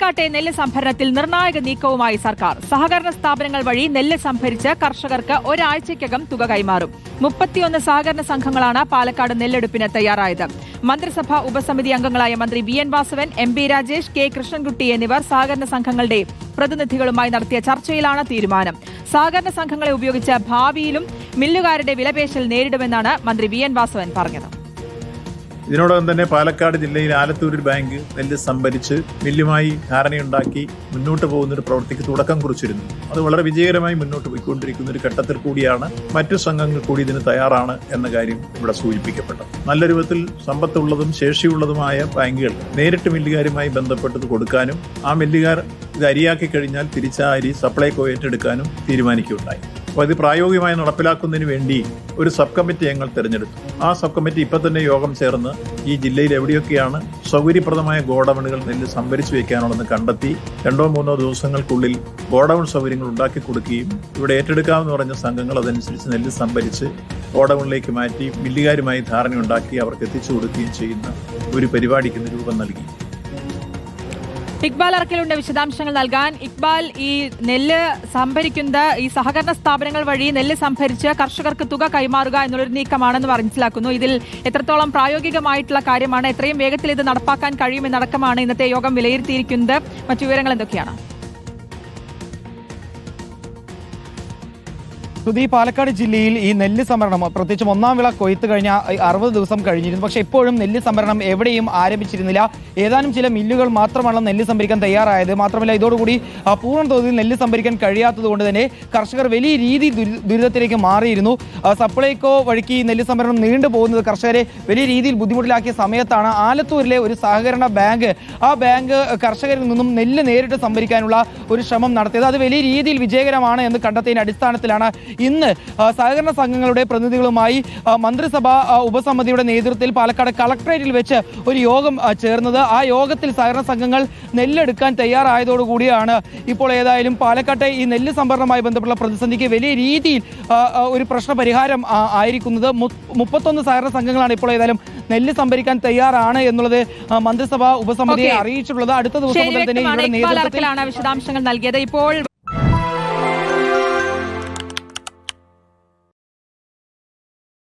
പാലക്കാട്ടെ നെല്ല് സംഭരണത്തിൽ നിർണായക നീക്കവുമായി സർക്കാർ. സഹകരണ സ്ഥാപനങ്ങൾ വഴി നെല്ല് സംഭരിച്ച് കർഷകർക്ക് ഒരാഴ്ചയ്ക്കകം തുക കൈമാറും. മുപ്പത്തിയൊന്ന് സഹകരണ സംഘങ്ങളാണ് പാലക്കാട് നെല്ലെടുപ്പിന് തയ്യാറായത്. മന്ത്രിസഭാ ഉപസമിതി അംഗങ്ങളായ മന്ത്രി V N Vasavan M P Rajesh K Krishnankutty എന്നിവർ സഹകരണ സംഘങ്ങളുടെ പ്രതിനിധികളുമായി നടത്തിയ ചർച്ചയിലാണ് തീരുമാനം. സഹകരണ സംഘങ്ങളെ ഉപയോഗിച്ച് ഭാവിയിലും മില്ലുകാരുടെ വിലപേശൽ നേരിടുമെന്നാണ് മന്ത്രി വി എൻ വാസവൻ പറഞ്ഞത്. ഇതിനോടകം തന്നെ പാലക്കാട് ജില്ലയിൽ ആലത്തൂരിൽ ബാങ്ക് നെല്ല് സംഭരിച്ച് മില്ലുമായി ധാരണയുണ്ടാക്കി മുന്നോട്ട് പോകുന്ന ഒരു പ്രവൃത്തിക്ക് തുടക്കം കുറിച്ചിരുന്നു. അത് വളരെ വിജയകരമായി മുന്നോട്ട് പോയിക്കൊണ്ടിരിക്കുന്ന ഒരു ഘട്ടത്തിൽ കൂടിയാണ് മറ്റു സംഘങ്ങൾ കൂടി ഇതിന് തയ്യാറാണ് എന്ന കാര്യം ഇവിടെ സൂചിപ്പിക്കപ്പെട്ടത്. നല്ല രൂപത്തിൽ സമ്പത്തുള്ളതും ശേഷിയുള്ളതുമായ ബാങ്കുകൾ നേരിട്ട് മില്ലുകാരുമായി ബന്ധപ്പെട്ടത് കൊടുക്കാനും ആ മില്ലുകാർ ഇത് അരിയാക്കി കഴിഞ്ഞാൽ തിരിച്ച അരി സപ്ലൈകോ ഏറ്റെടുക്കാനും തീരുമാനിക്കുകയുണ്ടായി. അപ്പോൾ ഇത് പ്രായോഗികമായി നടപ്പിലാക്കുന്നതിന് വേണ്ടി ഒരു സബ് കമ്മിറ്റി ഞങ്ങൾ തിരഞ്ഞെടുത്തു. ആ സബ് കമ്മിറ്റി ഇപ്പം തന്നെ യോഗം ചേർന്ന് ഈ ജില്ലയിൽ എവിടെയൊക്കെയാണ് സൗകര്യപ്രദമായ ഗോഡൌണുകൾ നെല്ല് സംഭരിച്ചു വെക്കാനുള്ളതെന്ന് കണ്ടെത്തി രണ്ടോ മൂന്നോ ദിവസങ്ങൾക്കുള്ളിൽ ഗോഡൌൺ സൗകര്യങ്ങൾ ഉണ്ടാക്കി കൊടുക്കുകയും ഇവിടെ ഏറ്റെടുക്കാമെന്ന് പറഞ്ഞ സംഘങ്ങൾ അതനുസരിച്ച് നെല്ല് സംഭരിച്ച് ഗോഡൌണിലേക്ക് മാറ്റി മില്ലുകാരുമായി ധാരണയുണ്ടാക്കി അവർക്ക് എത്തിച്ചു കൊടുക്കുകയും ചെയ്യുന്ന ഒരു പരിപാടിക്ക് രൂപം നൽകി. ഇക്ബാൽ അറക്കലുണ്ട് വിശദാംശങ്ങൾ നൽകാൻ. ഇക്ബാൽ ഈ നെല്ല് സംഭരിക്കുന്ന ഈ സഹകരണ സ്ഥാപനങ്ങൾ വഴി നെല്ല് സംഭരിച്ച് കർഷകർക്ക് തുക കൈമാറുക എന്നുള്ളൊരു നീക്കമാണെന്ന് മനസ്സിലാക്കുന്നു. ഇതിൽ എത്രത്തോളം പ്രായോഗികമായിട്ടുള്ള കാര്യമാണ് എത്രയും വേഗത്തിൽ ഇത് നടപ്പാക്കാൻ കഴിയുമെന്നടക്കമാണ് ഇന്നത്തെ യോഗം വിലയിരുത്തിയിരിക്കുന്നത്. മറ്റു വിവരങ്ങൾ എന്തൊക്കെയാണ്? സുധി പാലക്കാട് ജില്ലയിൽ ഈ നെല്ല് സംഭരണം പ്രത്യേകിച്ചും ഒന്നാം വിള കൊയ്ത്ത് കഴിഞ്ഞ അറുപത് ദിവസം കഴിഞ്ഞിരുന്നു. പക്ഷേ ഇപ്പോഴും നെല്ല് സംഭരണം എവിടെയും ആരംഭിച്ചിരുന്നില്ല. ഏതാനും ചില മില്ലുകൾ മാത്രമാണ് നെല്ല് സംഭരിക്കാൻ തയ്യാറായത്. മാത്രമല്ല ഇതോടുകൂടി പൂർണ തോതിൽ നെല്ല് സംഭരിക്കാൻ കഴിയാത്തതുകൊണ്ട് തന്നെ കർഷകർ വലിയ രീതി ദുരിതത്തിലേക്ക് മാറിയിരുന്നു. സപ്ലൈകോ വഴിക്ക് ഈ നെല്ല് സംഭരണം നീണ്ടു പോകുന്നത് കർഷകരെ വലിയ രീതിയിൽ ബുദ്ധിമുട്ടിലാക്കിയ സമയത്താണ് ആലത്തൂരിലെ ഒരു സഹകരണ ബാങ്ക് ആ ബാങ്ക് കർഷകരിൽ നിന്നും നെല്ല് നേരിട്ട് സംഭരിക്കാനുള്ള ഒരു ശ്രമം നടത്തിയത്. അത് വലിയ രീതിയിൽ വിജയകരമാണ് എന്ന് കണ്ടെത്തിയതിന്റെ അടിസ്ഥാനത്തിലാണ് ഇന്ന് സഹകരണ സംഘങ്ങളുടെ പ്രതിനിധികളുമായി മന്ത്രിസഭാ ഉപസമിതിയുടെ നേതൃത്വത്തിൽ പാലക്കാട് കളക്ടറേറ്റിൽ വെച്ച് ഒരു യോഗം ചേർന്നത്. ആ യോഗത്തിൽ സഹകരണ സംഘങ്ങൾ നെല്ലെടുക്കാൻ തയ്യാറായതോടുകൂടിയാണ് ഇപ്പോൾ ഏതായാലും പാലക്കാട്ടെ ഈ നെല്ല് സംഭരണവുമായി ബന്ധപ്പെട്ട പ്രതിസന്ധിക്ക് വലിയ രീതിയിൽ ഒരു പ്രശ്ന പരിഹാരം ആയിരിക്കുന്നത്. മുപ്പത്തൊന്ന് സഹകരണ സംഘങ്ങളാണ് ഇപ്പോൾ ഏതായാലും നെല്ല് സംഭരിക്കാൻ തയ്യാറാണ് എന്നുള്ളത് മന്ത്രിസഭാ ഉപസമിതിയെ അറിയിച്ചിട്ടുള്ളത്. അടുത്ത ദിവസം മുതൽ തന്നെ വിശദാംശങ്ങൾ നൽകിയത്. ഇപ്പോൾ